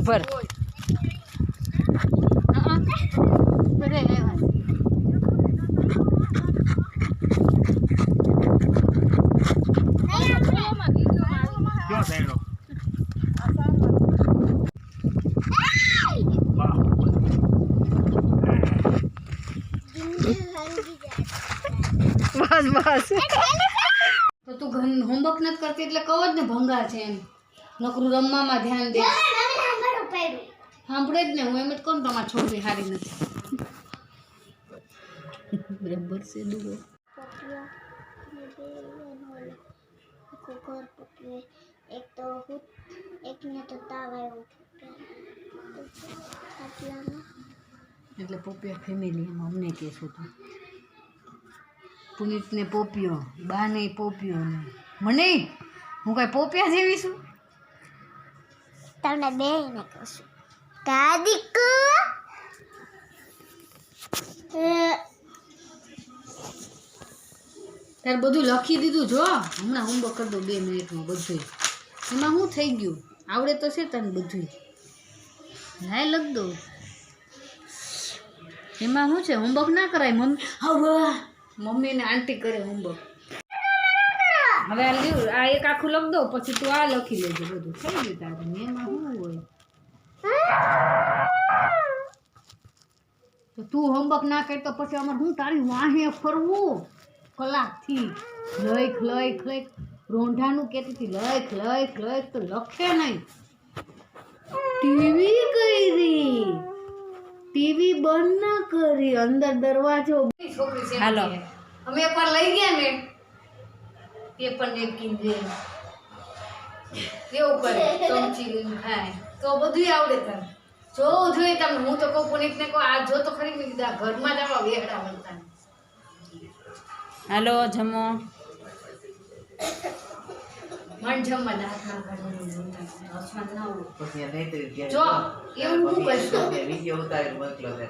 ઉપર. તો હોમવર્ક નથી કરતી એટલે કહો જ ને ભંગાર છે એમ. નકરું રમવામાં ધ્યાન દે. સાંભળે જ ને હું એમ જ કહું તમારી છોકરી સારી નથી. બરાબર છે દુગો ઘર પકવે એક તો એકને તો તાવ આવ્યો. એટલે પોપિયા ફેમિલી એમ અમને કહેશું તું. પુનિતને પોપિયો બાને પોપિયો ને મને? હું કાંઈ પોપિયા જેવી છું? તમને બે ને કશું દાદીકુ તારે બધું લખી દીધું જો. હમણાં હોમવર્ક કરી દો બે મિનિટમાં બધું એમાં શું થઈ ગયું? આવડે તો છે તને બધું લાય લખ દો એમાં શું છે? હોમવર્ક ના કરાય મમ્મી? હવે મમ્મી ને આંટી કરે હોમવર્ક હવે આ આ એક આખું લખ દો પછી તું આ લખી લેજે બધું. થઈ ગયું તારું. એમાં શું હોય? તો તું હોમવર્ક ના કરે તો પછી અમારે હું તારી વાહે ફરવું? કલાકથી. લખ લખ લખ. રોંઢાનું કહેતી હતી લખ લખ લખ. તો લખે નહીં. ટીવી કરી. ટીવી બંધ ના કરી. અંદર દરવાજો. હાલો. અમે પણ લઈ ગયા ને પેપર નેપકિન જે એવું કરે ચમચી ખાય. તો બધું આવડે તને. જોવું જોઈએ તમને હું તો કહું પુનિતને કહું આ જો તો ખરી મેં કીધું ઘરમાં જ આવા વેહડા બનતા હાલો જમો. મન જમવા દાંત ના કાઢવાનું હસવાનું ના હોય. પછી નહીં તો જો એવું હું કહીશ વીડિયો ઉતારી મોકલો છે.